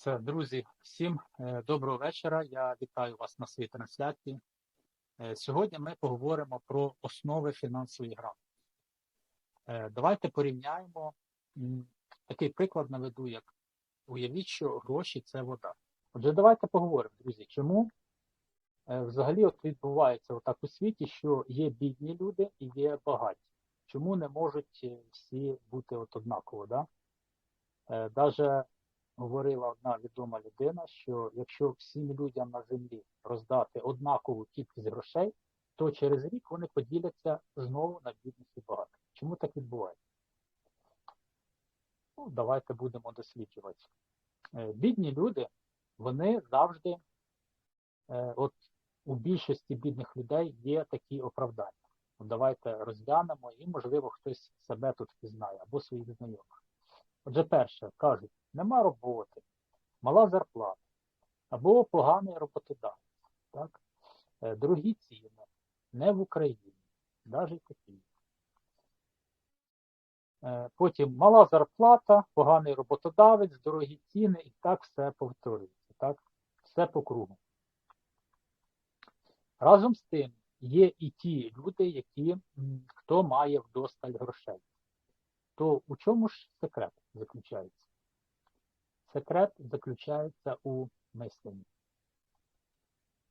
Це, друзі, всім е, доброго вечора. Я вітаю вас на своїй трансляції. Е, Сьогодні ми поговоримо про основи фінансової грамотності. Е, Давайте порівняємо такий приклад наведу, як уявіть, що гроші це вода. Отже, давайте поговоримо, друзі, чому взагалі от відбувається отак у світі, що є бідні люди і є багаті. Чому не можуть всі бути от однаково? Да? Даже говорила одна відома людина, що якщо всім людям на землі роздати однакову кількість грошей, то через рік вони поділяться знову на бідних і багатих. Чому так відбувається? Ну, давайте будемо досліджувати. Е, Бідні люди, вони завжди, е, от у більшості бідних людей є такі оправдання. Давайте розглянемо, і, можливо, хтось себе тут впізнає або своїх знайомих. Отже, перше, кажуть, нема роботи, мала зарплата або поганий роботодавець. Так? Е, Дорогі ціни, не в Україні, навіть такі. Е, Потім мала зарплата, поганий роботодавець, дорогі ціни, і так все повторюється. Так? Все по кругу. Разом з тим, є і ті люди, які, хто має вдосталь грошей. То у чому ж секрет заключається? Секрет заключається у мисленні.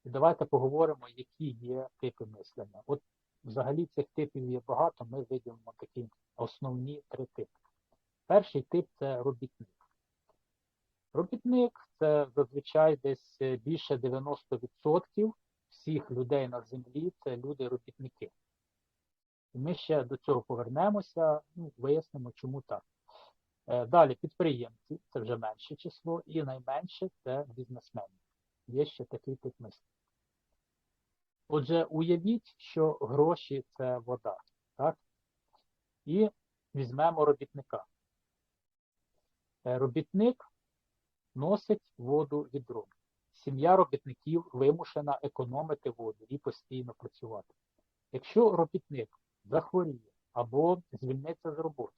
І давайте поговоримо, які є типи мислення. От взагалі цих типів є багато, ми виділимо такі основні три типи. Перший тип це робітник. Робітник це зазвичай десь більше 90% всіх людей на землі це люди-робітники. І ми ще до цього повернемося, ну, вияснимо, чому так. Е, Далі підприємці це вже менше число, і найменше це бізнесмени. Є ще такий тип мислення. Отже, уявіть, що гроші це вода. Так? І візьмемо робітника. Е, Робітник носить воду відром. Сім'я робітників вимушена економити воду і постійно працювати. Якщо робітник захворіє або звільниться з роботи,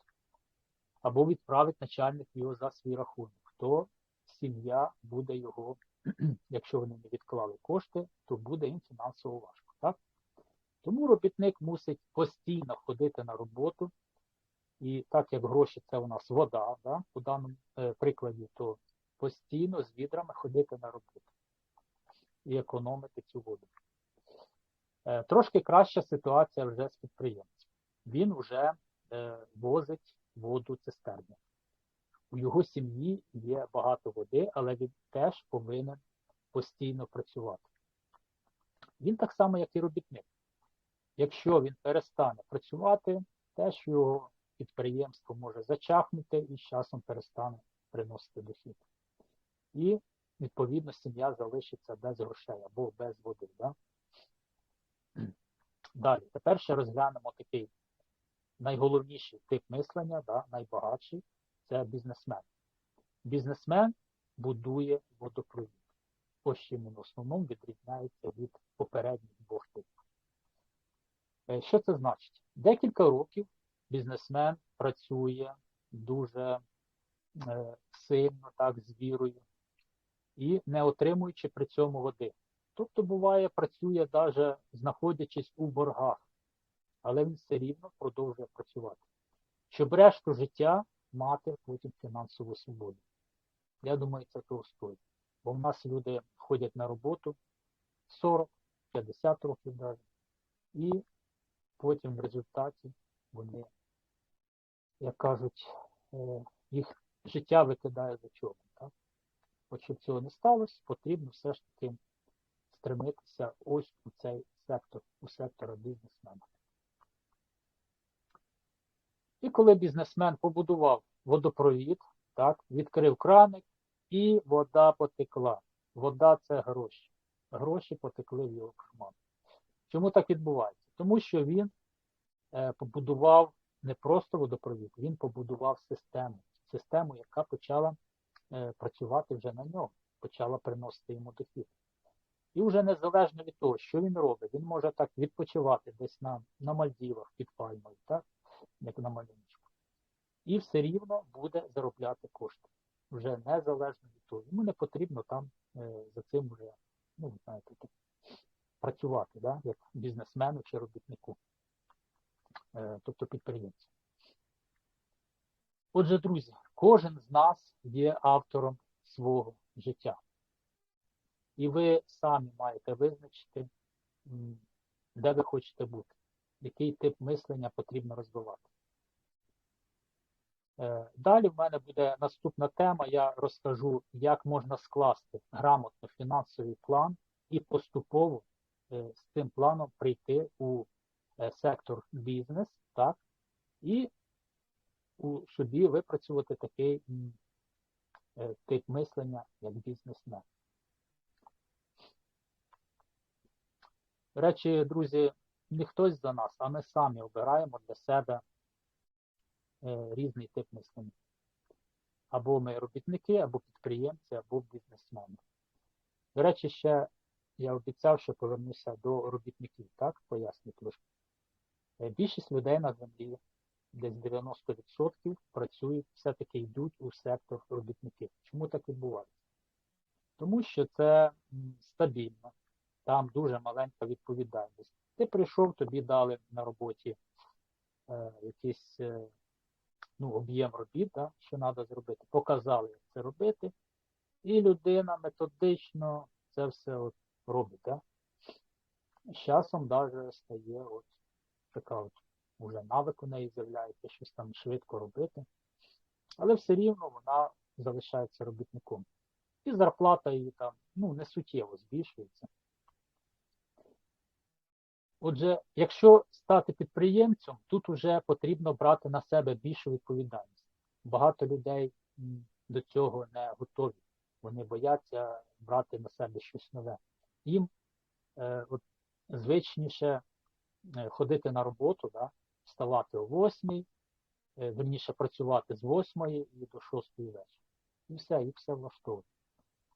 або відправить начальник його за свій рахунок, то сім'я буде його, якщо вони не відклали кошти, то буде їм фінансово важко. Так? Тому робітник мусить постійно ходити на роботу, і так як гроші це у нас вода, да, у даному е, прикладі, то постійно з відрами ходити на роботу і економити цю воду. Е, Трошки краща ситуація вже з підприємцем. Він вже е, возить воду цистерні. У його сім'ї є багато води, але він теж повинен постійно працювати. Він так само, як і робітник. Якщо він перестане працювати, теж його підприємство може зачахнути і з часом перестане приносити дохід. І, відповідно, сім'я залишиться без грошей або без води. Да? Далі, тепер ще розглянемо такий найголовніший тип мислення, да, найбагатший це бізнесмен. Бізнесмен будує водопровід. Ось чим він в основному відрізняється від попередніх двох типів. Е, Що це значить? Декілька років бізнесмен працює дуже е, сильно, так, з вірою, і не отримуючи при цьому води. Тобто, буває, працює навіть знаходячись у боргах, але він все рівно продовжує працювати. Щоб решту життя мати потім фінансову свободу. Я думаю, це того стоїть. Бо в нас люди ходять на роботу 40-50 років навіть, і потім в результаті вони, як кажуть, е, їх життя викидає за чого. От щоб цього не сталося, потрібно все ж таки стремитися ось у цей сектор, у сектора бізнесмена. І коли бізнесмен побудував водопровід, так, відкрив краник, і вода потекла. Вода це гроші. Гроші потекли в його карман. Чому так відбувається? Тому що він е, побудував не просто водопровід, він побудував систему. Систему, яка почала е, працювати вже на ньому, почала приносити йому дохід. І вже незалежно від того, що він робить, він може так відпочивати десь на, на Мальдівах під пальмою, так, як на малюночку. І все рівно буде заробляти кошти. вже незалежно від того. Йому не потрібно там е, за цим вже, ну, знаєте, так, працювати, да, як бізнесмену чи робітнику, е, тобто підприємцю. Отже, друзі, кожен з нас є автором свого життя. І ви самі маєте визначити, де ви хочете бути, який тип мислення потрібно розвивати. Е, Далі в мене буде наступна тема. Я розкажу, як можна скласти грамотно фінансовий план і поступово е, з цим планом прийти у е, сектор бізнес, так, і у собі випрацювати такий тип мислення, як бізнесмен. До речі, друзі, не хтось за нас, а ми самі обираємо для себе е, різний тип мислення. Або ми робітники, або підприємці, або бізнесмени. До речі, ще я обіцяв, що повернуся до робітників, так, поясню трошки. Е, Більшість людей на землі, десь 90% працюють, все-таки йдуть у сектор робітників. Чому так відбувається? Тому що це стабільно, там дуже маленька відповідальність. Ти прийшов, тобі дали на роботі е, якийсь е, ну, об'єм робіт, да, що треба зробити. Показали, як це робити, і людина методично це все от робить. Да? З часом навіть стає от така от уже навик у неї з'являється, щось там швидко робити. Але все рівно вона залишається робітником. І зарплата її там ну, не суттєво збільшується. Отже, якщо стати підприємцем, тут вже потрібно брати на себе більшу відповідальність. Багато людей до цього не готові. Вони бояться брати на себе щось нове. Їм е, от, звичніше е, ходити на роботу, да, вставати о 8, е, верніше працювати з 8 і до 6 вечора. І все, їх все влаштовує.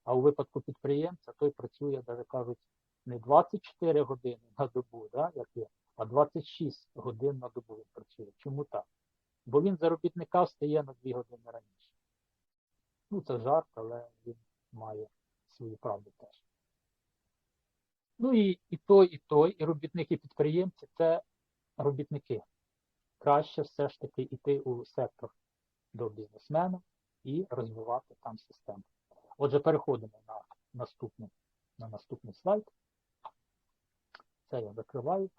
А у випадку підприємця той працює, навіть кажуть, не 24 години на добу, да, як є, а 26 годин на добу він працює. Чому так? Бо він заробітника встає на 2 години раніше. Ну, це жарт, але він має свою правду теж. Ну і, і той, і той, і робітники, і підприємці це робітники. Краще все ж таки йти у сектор до бізнесмена і розвивати там систему. Отже, переходимо на наступний, на наступний слайд. Це я закриваю.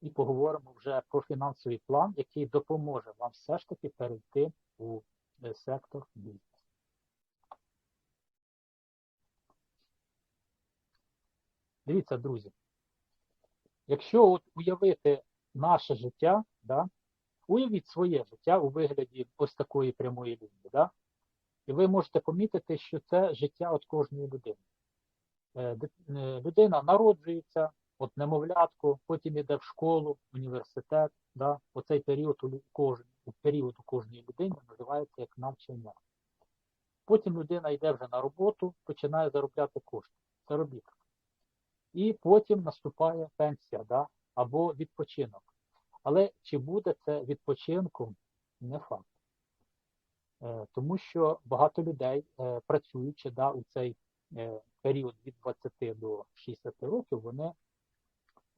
І поговоримо вже про фінансовий план, який допоможе вам все ж таки перейти у е, сектор бізнесу. Дивіться, друзі, якщо от уявити наше життя, да, уявіть своє життя у вигляді ось такої прямої лінії, да, і ви можете помітити, що це життя от кожної людини. Е, е, Людина народжується, от немовлятку, потім йде в школу, університет. Да? Оцей період у кожен, період у кожній людині називається як навчання. Потім людина йде вже на роботу, починає заробляти кошти. Заробіток. І потім наступає пенсія, да? або відпочинок. Але чи буде це відпочинком, не факт. Е, Тому що багато людей, працюючи да, у цей період від 20 до 60 років, вони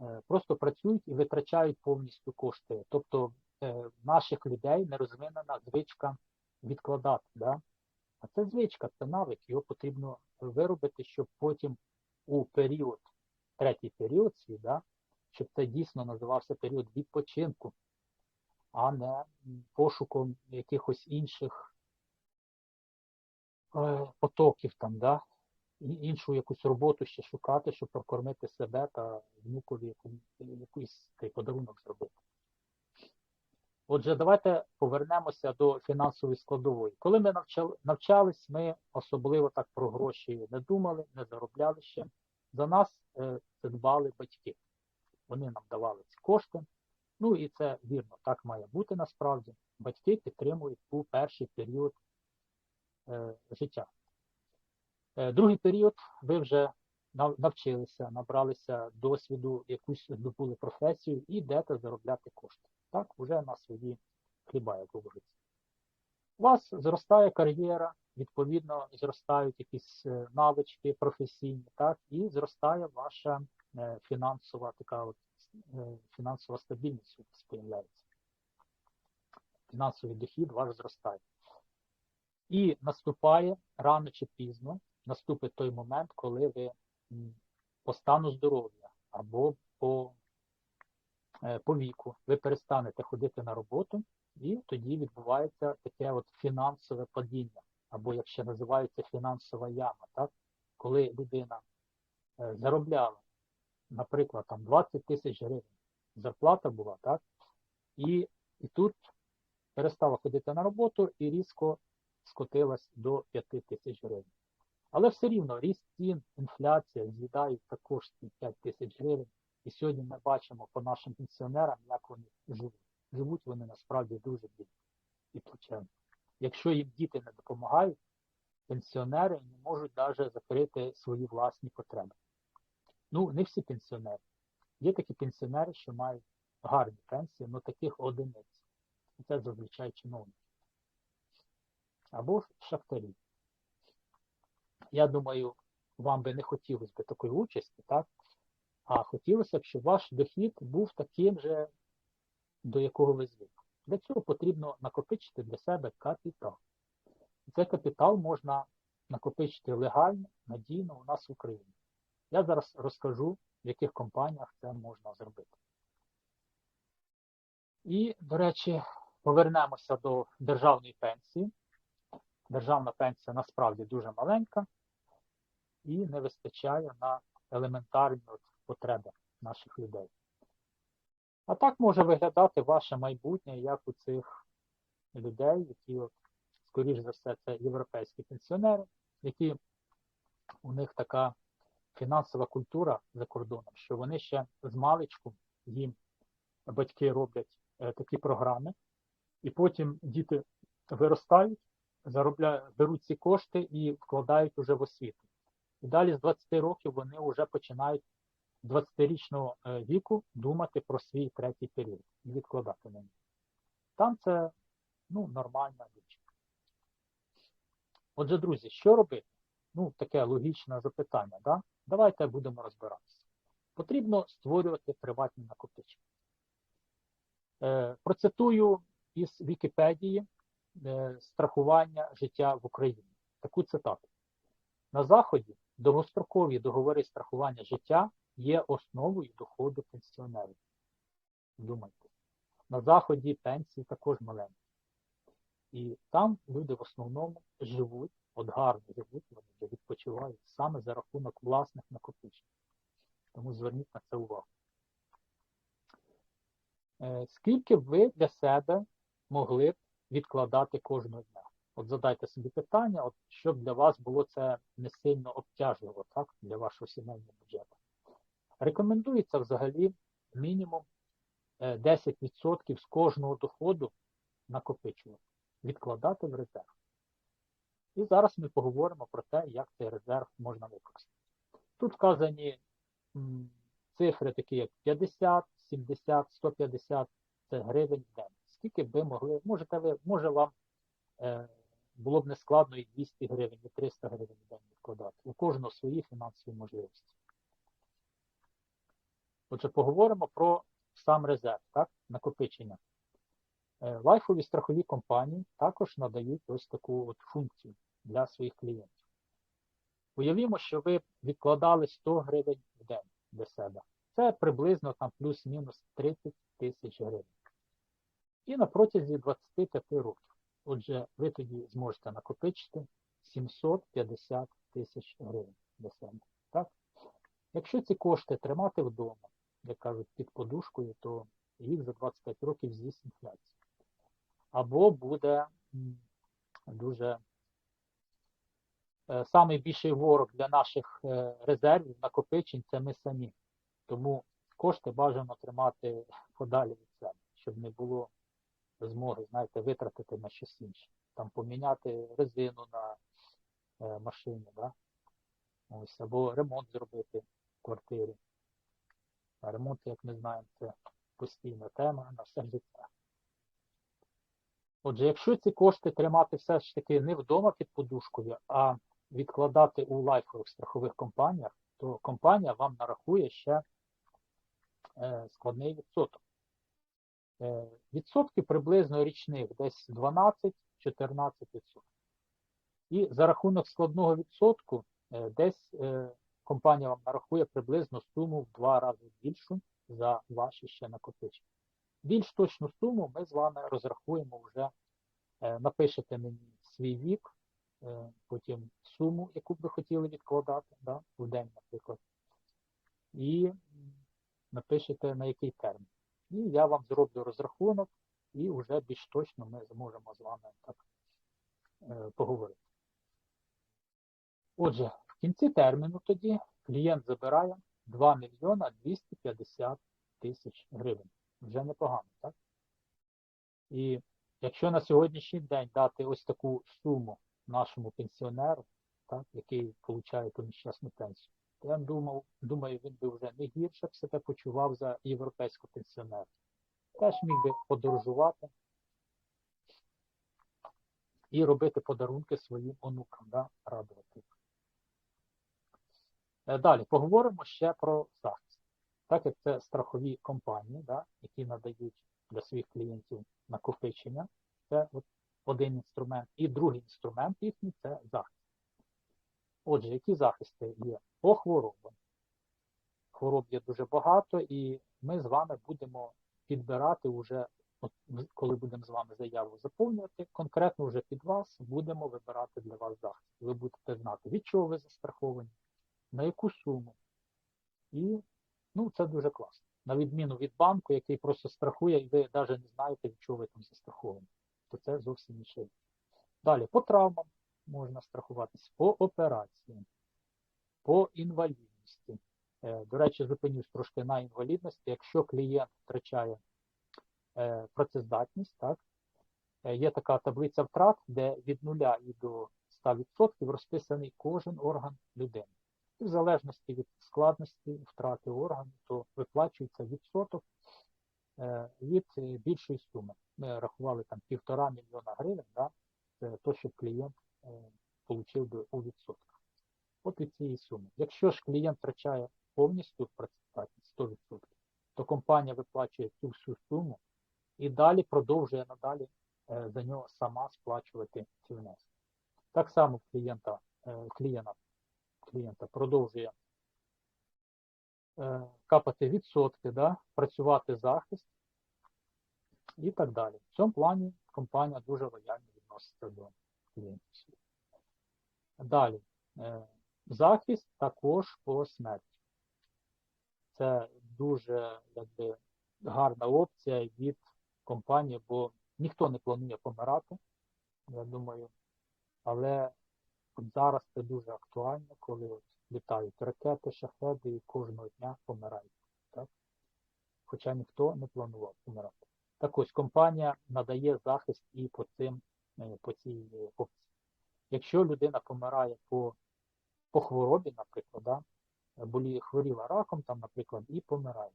е, просто працюють і витрачають повністю кошти. Тобто е, наших людей не розвинена звичка відкладати. Да? А це звичка, це навик, його потрібно виробити, щоб потім у період, третій період свій, да, щоб це дійсно називався період відпочинку, а не пошуком якихось інших е, потоків там, да, іншу якусь роботу ще шукати, щоб прокормити себе та внукові якийсь цей подарунок зробити. Отже, давайте повернемося до фінансової складової. Коли ми навчали, навчались, ми особливо так про гроші не думали, не заробляли ще. За нас це дбали батьки. Вони нам давали ці кошти. Ну і це вірно, так має бути насправді. Батьки підтримують у перший період е, життя. Е, Другий період ви вже навчилися, набралися досвіду, якусь здобули професію і йдете заробляти кошти. Так, вже на свої хліба, як говориться. У вас зростає кар'єра, відповідно, зростають якісь е, навички професійні, так, і зростає ваша е, фінансова така от фінансова стабільність у вас з'являється. Фінансовий дохід ваш зростає. І наступає рано чи пізно, наступить той момент, коли ви по стану здоров'я або по, е, по віку ви перестанете ходити на роботу, і тоді відбувається таке от фінансове падіння, або як ще називається фінансова яма, так? коли людина е, заробляла, наприклад, там 20 тисяч гривень, зарплата була, так? І, і тут перестала ходити на роботу і різко скотилась до 5 тисяч гривень. Але все рівно ріст цін, інфляція з'їдають також ці 5 тисяч гривень. І сьогодні ми бачимо по нашим пенсіонерам, як вони живуть. Живуть вони насправді дуже бідно і плачевно. Якщо їм діти не допомагають, пенсіонери не можуть навіть закрити свої власні потреби. Ну, не всі пенсіонери. Є такі пенсіонери, що мають гарні пенсії, але таких одиниць. І це зазвичай чиновники. Або ж шахтарі. Я думаю, вам би не хотілося б такої участі, так? А хотілося б, щоб ваш дохід був таким же, до якого ви звикли. Для цього потрібно накопичити для себе капітал. Цей капітал можна накопичити легально, надійно у нас в Україні. Я зараз розкажу, в яких компаніях це можна зробити. І, до речі, повернемося до державної пенсії. Державна пенсія насправді дуже маленька і не вистачає на елементарні потреби наших людей. А так може виглядати ваше майбутнє, як у цих людей, які, скоріш за все, це європейські пенсіонери, які у них така фінансова культура за кордоном, що вони ще з маличку їм батьки роблять е, такі програми, і потім діти виростають, заробляють, беруть ці кошти і вкладають уже в освіту. І далі з 20 років вони вже починають 20-річного віку думати про свій третій період і відкладати на нього. Там це ну, нормальна річ. Отже, друзі, що робити? Ну, таке логічне запитання. Да? Давайте будемо розбиратися. Потрібно створювати приватні накопичення. Е, Процитую із Вікіпедії е, страхування життя в Україні. Таку цитату. На Заході довгострокові договори страхування життя є основою доходу пенсіонерів. Думайте. На Заході пенсії також маленькі. І там люди в основному живуть, от гарно живуть, вони відпочивають саме за рахунок власних накопичень. Тому зверніть на це увагу. Е, скільки ви для себе могли б відкладати кожного дня? От задайте собі питання, от щоб для вас було це не сильно обтяжливо, так, для вашого сімейного бюджету. Рекомендується взагалі мінімум 10% е, з кожного доходу накопичувати, відкладати в резерв. І зараз ми поговоримо про те, як цей резерв можна використати. Тут вказані цифри такі, як 50, 70, 150 це гривень в день. Скільки ви могли, можете ви, може вам е, було б нескладно і 200 гривень, і 300 гривень в день відкладати. У кожного свої фінансові можливості. Отже, поговоримо про сам резерв, так, накопичення. Е, лайфові страхові компанії також надають ось таку от функцію для своїх клієнтів. Уявімо, що ви відкладали 100 гривень в день для себе. Це приблизно там плюс-мінус 30 тисяч гривень. І на протязі 25 років. Отже, ви тоді зможете накопичити 750 тисяч гривень для себе. Так? Якщо ці кошти тримати вдома, як кажуть, під подушкою, то їх за 25 років з'їсть інфляція. Або буде дуже е, самий більший ворог для наших е, резервів, накопичень це ми самі. Тому кошти бажано тримати подалі від себе, щоб не було змоги, знаєте, витратити на щось інше. Там поміняти резину на е, машині, да? Ось, або ремонт зробити в квартирі. А ремонт, як ми знаємо, це постійна тема на все життя. Отже, якщо ці кошти тримати все ж таки не вдома під подушкою, а відкладати у лайфових страхових компаніях, то компанія вам нарахує ще е, складний відсоток. Е, відсотки приблизно річних десь 12-14%. І за рахунок складного відсотку е, десь е, компанія вам нарахує приблизно суму в два рази більшу за ваші ще накопичення. Більш точну суму ми з вами розрахуємо вже, напишете мені свій вік, потім суму, яку б ви хотіли відкладати да, в день, наприклад, і напишете на який термін. І я вам зроблю розрахунок, і вже більш точно ми зможемо з вами так е, поговорити. Отже, в кінці терміну тоді клієнт забирає 2 мільйона 250 тисяч гривень. Вже непогано, так? І якщо на сьогоднішній день дати ось таку суму нашому пенсіонеру, так, який отримує ту нещасну пенсію, я думав, думаю, він би вже не гірше себе почував за європейського пенсіонера. Теж міг би подорожувати і робити подарунки своїм онукам, да, радувати. Е, Далі поговоримо ще про захист. Так як це страхові компанії, да, які надають для своїх клієнтів накопичення, це от один інструмент. І другий інструмент їхній це захист. Отже, які захисти є? По хворобам. Хвороб є дуже багато, і ми з вами будемо підбирати вже, коли будемо з вами заяву заповнювати, конкретно вже під вас будемо вибирати для вас захист. Ви будете знати, від чого ви застраховані, на яку суму. І ну, це дуже класно. На відміну від банку, який просто страхує, і ви навіть не знаєте, від чого ви там застраховані. То це зовсім інше. Далі, по травмам можна страхуватись, по операціям, по інвалідності. Е, До речі, зупинюсь трошки на інвалідності. Якщо клієнт втрачає е, працездатність, так, е, є така таблиця втрат, де від 0 і до 100% розписаний кожен орган людини. І в залежності від складності втрати органу, то виплачується відсоток від більшої суми. Ми рахували там півтора мільйона гривень, да, то, що клієнт отримав у відсотках. От від цієї суми. Якщо ж клієнт втрачає повністю працездатність 100%, то компанія виплачує цю всю суму і далі продовжує надалі е, за нього сама сплачувати ці внески. Так само клієнта, е, клієнта, клієнта продовжує е, капати відсотки, да, працювати захист і так далі. В цьому плані компанія дуже лояльно відноситься до клієнтів. Далі. Захист також по смерті. Це дуже якби, гарна опція від компанії, бо ніхто не планує помирати, я думаю. Але от зараз це дуже актуально, коли от літають ракети, шахеди і кожного дня помирають. Так? Хоча ніхто не планував помирати. Так ось компанія надає захист і по цим, е, по цій опції. Якщо людина помирає по, по хворобі, наприклад, да, болі, хворіла раком, там, наприклад, і помирає,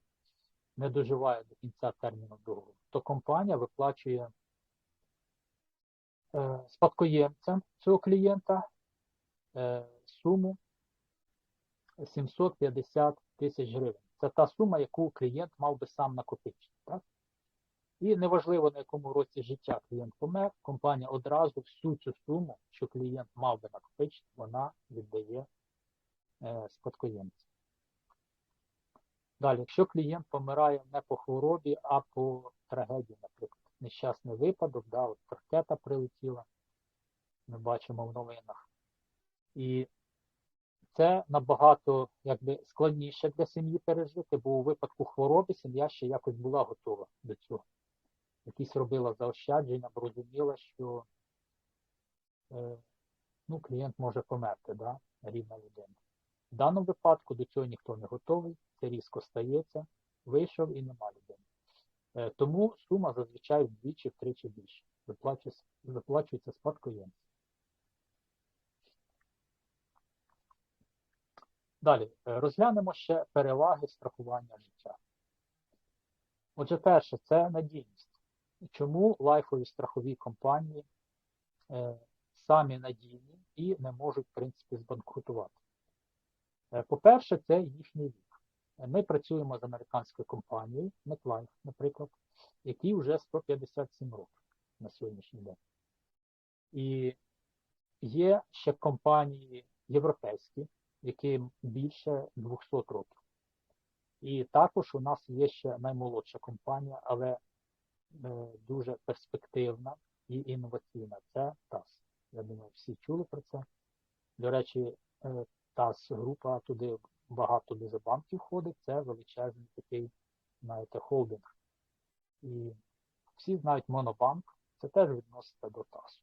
не доживає до кінця терміну договору, то компанія виплачує е, спадкоємцям цього клієнта е, суму 750 тисяч гривень. Це та сума, яку клієнт мав би сам накопичити. Так? І неважливо, на якому році життя клієнт помер, компанія одразу всю цю суму, що клієнт мав би накопичити, вона віддає е, спадкоємцю. Далі, якщо клієнт помирає не по хворобі, а по трагедії, наприклад, нещасний випадок, да, от ракета прилетіла, ми бачимо в новинах. І це набагато якби, складніше для сім'ї пережити, бо у випадку хвороби сім'я ще якось була готова до цього. Якісь робила заощадження, бо розуміла, що е, ну, клієнт може померти, да, рідна людина. В даному випадку до цього ніхто не готовий, це різко стається, вийшов і нема людини. Е, тому сума зазвичай вдвічі-втричі більше. Виплачується, виплачується спадкоємцям. Далі, е, розглянемо ще переваги страхування життя. Отже, перше, це надійність. Чому лайфові страхові компанії е, самі надійні і не можуть, в принципі, збанкрутувати? Е, По-перше, це їхній вік. Е, Ми працюємо з американською компанією MetLife, наприклад, якій вже 157 років на сьогоднішній день. І є ще компанії європейські, яким більше 200 років. І також у нас є ще наймолодша компанія, але дуже перспективна і інноваційна. Це ТАС. Я думаю, всі чули про це. До речі, е, ТАС група туди багато дуже банків входить. Це величезний такий, знаєте, холдинг. І всі знають Монобанк, це теж відноситься до ТАСу.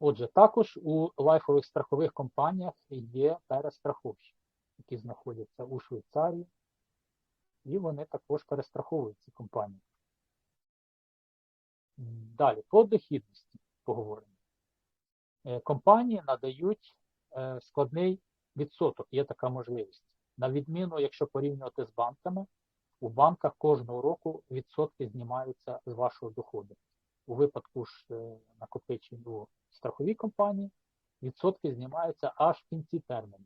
Отже, також у лайфових страхових компаніях є перестраховщики, які знаходяться у Швейцарії, і вони також перестраховують ці компанії. Далі, по дохідності поговоримо. Е, Компанії надають е, складний відсоток, є така можливість. На відміну, якщо порівнювати з банками, у банках кожного року відсотки знімаються з вашого доходу. У випадку ж е, накопичень у страховій компанії відсотки знімаються аж в кінці терміну.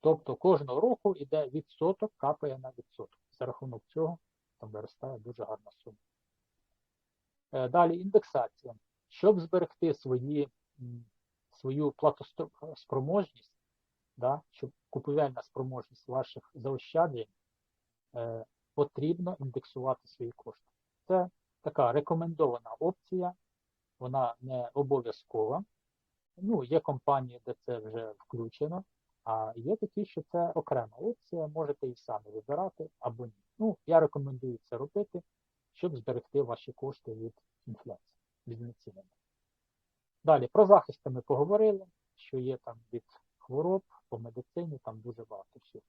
Тобто кожного року йде відсоток, капає на відсоток. За рахунок цього там виростає дуже гарна сума. Е, Далі індексація. Щоб зберегти свої, свою платоспроможність, да, щоб купівельна спроможність ваших заощаджень, е, потрібно індексувати свої кошти. Це така рекомендована опція, вона не обов'язкова. Ну, є компанії, де це вже включено, а є такі, що це окрема опція, можете і самі вибирати або ні. Ну, я рекомендую це робити, щоб зберегти ваші кошти від інфляції, від знецінення. Далі, про захисти ми поговорили, що є там від хвороб по медицині, там дуже багато всього.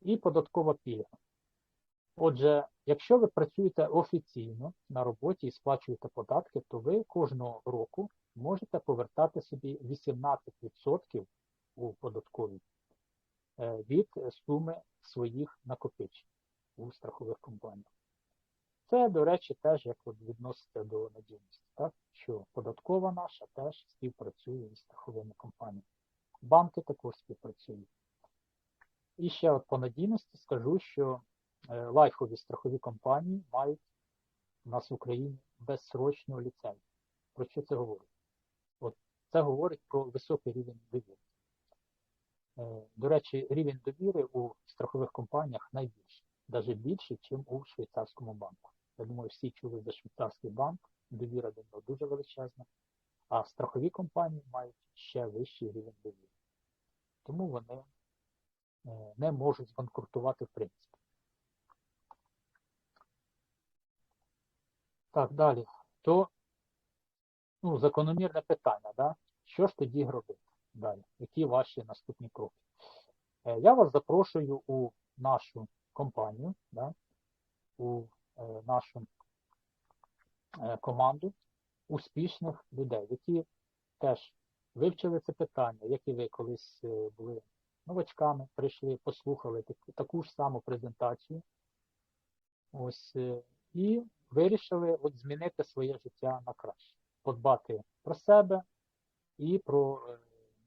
І податкова пільга. Отже, якщо ви працюєте офіційно на роботі і сплачуєте податки, то ви кожного року можете повертати собі 18% у податковій е, від суми своїх накопичень у страхових компаніях. Це, до речі, теж як відноситься до надійності, так? що податкова наша теж співпрацює із страховими компаніями. Банки також співпрацюють. І ще от по надійності скажу, що е, лайфові страхові компанії мають у нас в Україні безсрочну ліцензію. Про що це говорить? От це говорить про високий рівень довіри. Е, До речі, рівень довіри у страхових компаніях найбільший, навіть більший, ніж у швейцарському банку. Я думаю, всі чули за швейцарський банк, довіра до нього дуже величезна, а страхові компанії мають ще вищий рівень довіри. Тому вони е, не можуть збанкрутувати в принципі. Так, далі. То ну, закономірне питання, да? що ж тоді робити далі? Які ваші наступні кроки? Е, Я вас запрошую у нашу компанію, да? у е, нашу е, команду успішних людей, які теж вивчили це питання, як і ви колись були новачками, прийшли, послухали таку, таку ж саму презентацію. Ось, і вирішили от змінити своє життя на краще, подбати про себе і про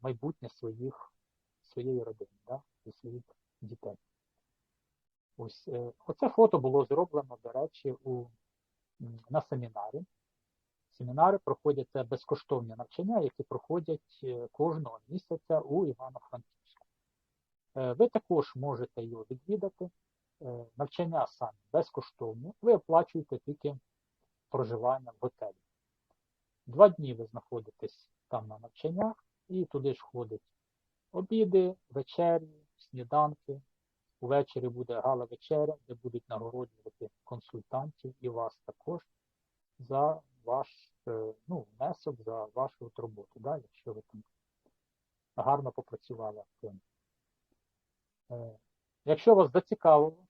майбутнє своїх, своєї родини, да, і своїх дітей. Ось е, оце фото було зроблено, до речі, у, на семінарі. Семінари проходять це безкоштовні навчання, які проходять е, кожного місяця у Івано-Франківську. Е, Ви також можете його відвідати. Навчання самі безкоштовні. Ви оплачуєте тільки проживання в готелі. Два дні ви знаходитесь там на навчаннях, і туди ж входять обіди, вечері, сніданки. Увечері буде гала вечеря, де будуть нагороджувати консультантів і вас також за ваш е, ну, внесок, за вашу от роботу, да, якщо ви там гарно попрацювали активно. Е, Якщо вас зацікавило,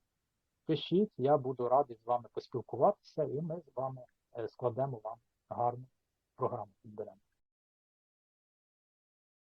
пишіть, я буду радий з вами поспілкуватися, і ми з вами е, складемо вам гарну програму підберемо.